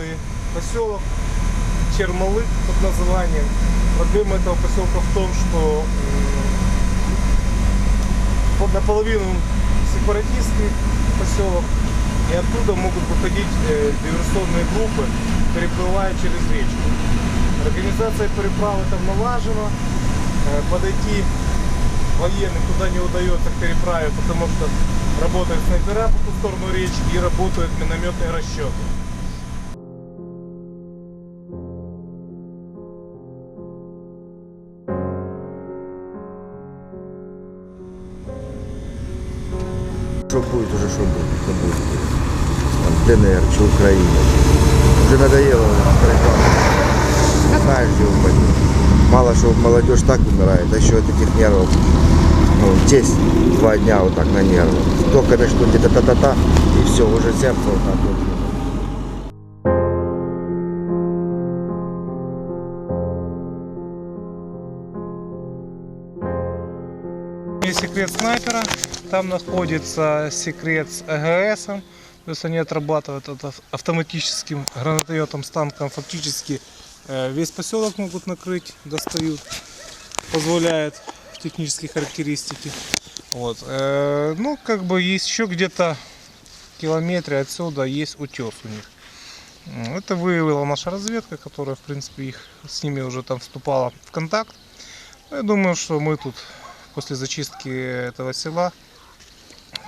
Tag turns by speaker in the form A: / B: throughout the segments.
A: проблемный поселок Чермалык под названием. Проблема этого поселка в том, что наполовину сепаратистский поселок, и оттуда могут выходить э, диверсионные группы, переплывая через речку. Организация переправы там налажена, Э, подойти военным туда не удается к переправе, потому что работают снайпера по ту сторону речки и работают минометные расчеты.
B: Что будет уже, что будет, что будет. Там, ДНР, что Украина. Уже надоело проебаться. Знаешь, где упадет. Мало что молодежь так умирает, а еще от этих нервов. Ну, здесь два дня вот так на нервах. Только начнут где-то та-та-та, и все, уже сердце вот так вот.
A: Секрет снайпера, там находится секрет с АГС, то есть они отрабатывают это автоматическим гранатометом с танком, фактически э, весь поселок могут накрыть, достают, позволяет технические характеристики. Вот. э, Ну, как бы еще где-то километре отсюда есть утес у них. Это выявила наша разведка, которая, в принципе, их с ними уже там вступала в контакт. Я думаю, что мы тут после зачистки этого села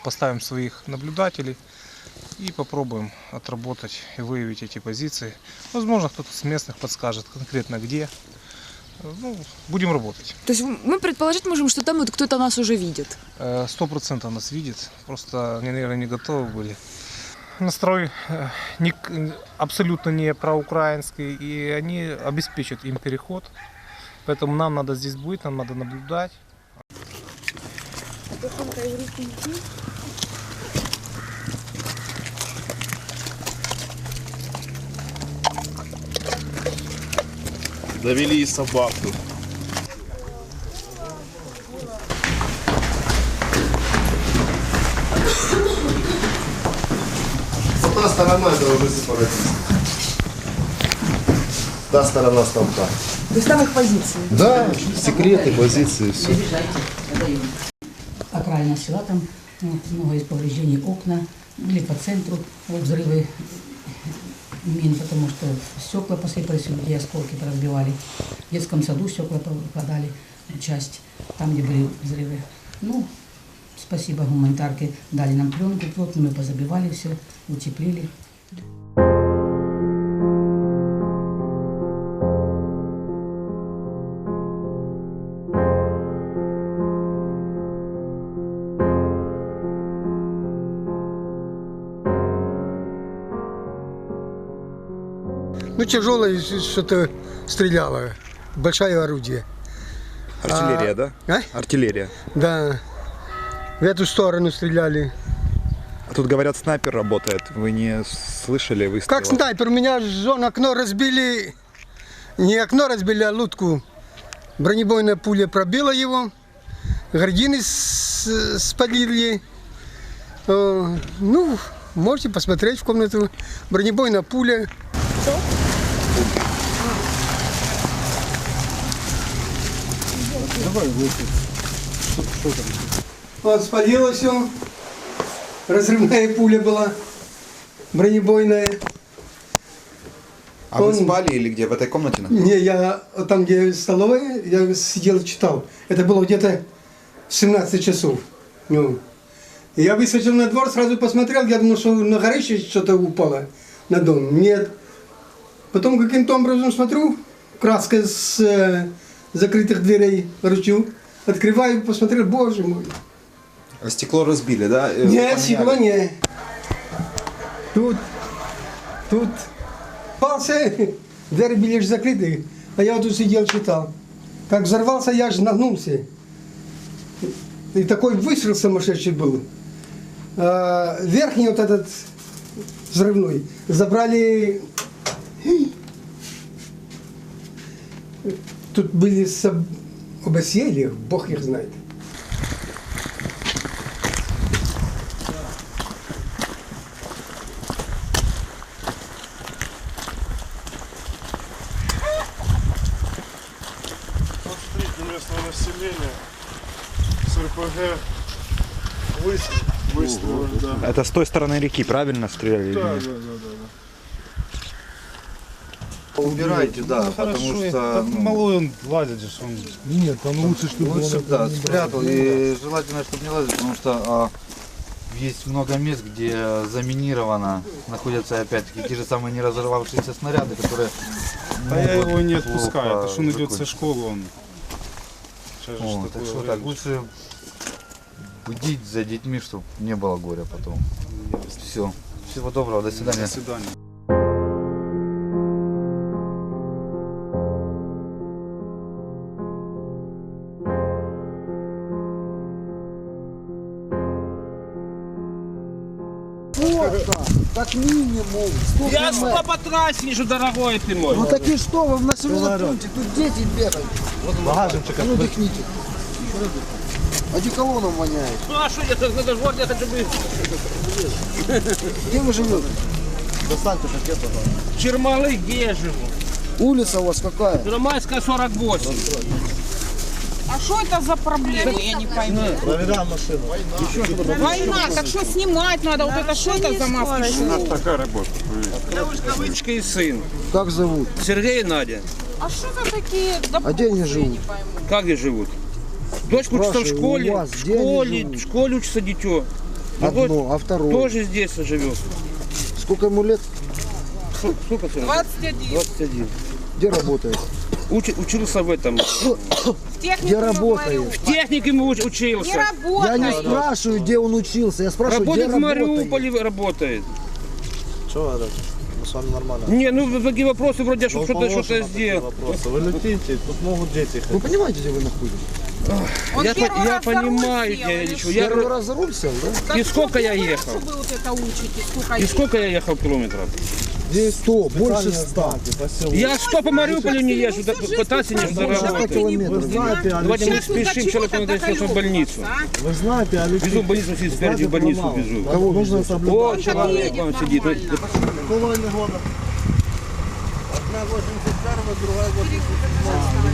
A: поставим своих наблюдателей и попробуем отработать и выявить эти позиции. Возможно, кто-то с местных подскажет конкретно где. Ну, будем работать.
C: То есть мы предположить можем, что там вот кто-то нас уже видит.
A: Э, Сто процентов нас видит, просто они, наверное, не готовы были. Настрой э, не абсолютно не проукраинский, и они обеспечат им переход. Поэтому нам надо здесь быть, нам надо наблюдать.
D: Довели и собаку.
B: Та сторона это уже сепаратисты. Та сторона столпа.
C: То есть там их позиции.
B: Да, секреты, позиции, все.
E: Окраина села, там ну, много есть повреждений окна, были по центру вот, взрывы мин, потому что стекла посыпались, людей осколки поразбивали. В детском саду стекла попадали, часть, там, где были взрывы. Ну, спасибо гуманитарке, дали нам пленку плотную, мы позабивали все, утеплили.
F: Ну, тяжелое что-то стреляло. Большое орудие.
D: Артиллерия, да?
F: А?
D: Артиллерия.
F: Да. В эту сторону стреляли.
D: А тут говорят, снайпер работает. Вы не слышали выстрела?
F: Как снайпер, у меня жен окно разбили. Не окно разбили, а лутку. Бронебойная пуля пробила его. Гордины спалили. Э, Ну, можете посмотреть в комнату. Бронебойная пуля. Вот спалило все. Разрывная пуля была. Бронебойная.
D: А вы
F: Он-
D: спали или где? В этой комнате?
F: Не, я там, где столовая, я сидел читал. Это было где-то в 17 часов. Ну. И я выскочил на двор, сразу посмотрел, я думал, что на горище что-то упало на дом. Нет. Потом каким-то образом смотрю, краска с э, закрытых дверей ручу. Открываю, посмотрел, боже мой.
D: А Стекло разбили, да? Э,
F: Не,
D: поменяли?
F: стекло не. Тут, тут пался, двери были же закрыты, а я вот тут сидел читал. Как взорвался, я же нагнулся. И такой выстрел сумасшедший был. А, верхний вот этот взрывной забрали тут были соб... об Бог их знает.
G: Это с той стороны реки, правильно стреляли?
H: Да, да, да, да.
I: Убирайте, да, потому что... ну,
J: Малой он лазит же, он
H: Нет, там лучше, чтобы
I: Лучше бы, да, спрятал. И желательно, чтобы не лазить, потому что а, есть много мест, где заминировано, находятся опять-таки те же самые не разорвавшиеся снаряды, которые
K: Да я его не отпускаю, это что он идет со школы, он. Сейчас
I: О, так что так, лучше бдить за детьми, чтобы не было горя потом. Все. Всего доброго, до свидания.
K: До свидания.
L: Как минимум.
M: Я что по трассе езжу, дорогой ты мой.
L: Ну так и что, вы в населенном пункте, тут дети бегают. А ну дыхните. Одеколоном воняет.
M: Ну а что, я так надо жор, я хочу бы...
L: Где вы живете?
M: Чермалы, где я живу?
L: Улица у вас какая?
M: Первомайская 48.
N: А что это за проблема, я не пойму.
L: Проверяем машину.
N: Война, так что снимать надо? Вот это что это за маски? шоу?
H: Такая работа.
M: Кавычка и сын.
L: Как зовут?
M: Сергей и Надя.
N: А что за такие
L: А где они живут?
M: Как где живут? Дочка учится в школе,
L: у
M: в школе, в школе учится дитё. Другой
L: Одно, а второе?
M: тоже здесь живет.
L: Сколько ему лет?
M: Сколько- Сколько сыну?
N: 21.
M: 21.
L: Где работает?
M: Учи- учился в этом.
N: В технику
L: Где работает?
M: В техникуме уч-
N: Не
M: учился.
L: Я не
N: работает.
L: спрашиваю, где он учился, я спрашиваю,
M: Работает
L: где
M: в
L: работает.
M: Мариуполе, работает.
L: Что это? Мы с вами нормально.
M: Не, ну такие вопросы вроде, чтобы что-то что сделал.
L: Вы летите, тут могут дети Вы понимаете, где вы находитесь?
N: Он
M: Я, по-
N: первый
M: я
N: раз за руль
M: понимаю,
N: сел,
M: я
N: или
M: ничего. Я,
L: Первый раз за руль сел, да?
M: И сколько я ехал?
N: что вы вот это учите? Сколько
M: и сколько я ехал километров?
L: Здесь 100, больше 100.
M: Я что по Мариуполю не езжу, так пытался не
L: Больше 100
M: заработать.
L: километров.
M: Давайте мы
N: до
M: спешим, человек надо сейчас в больницу.
L: Вы знаете, Алексей,
M: Везу в больницу, сидит спереди в больницу везу.
L: кого нужно соблюдать?
M: О, человек
N: едет
M: он сидит.
L: Какого они года? Одна 81, другая 87.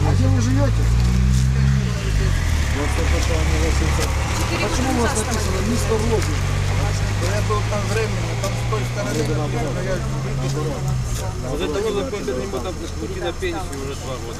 L: А где вы живете? Почему у вас написано мистер Розин? Я был там временно, там с той стороны, например, я
M: Вот это вот какой-то не буду уйти на пенсию уже два года.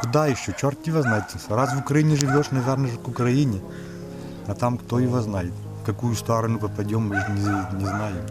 O: Куда еще? Черт его знает. Раз в Украине живешь, наверное, же к Украине. А там кто его знает. Какую сторону попадем, мы не, не знаем.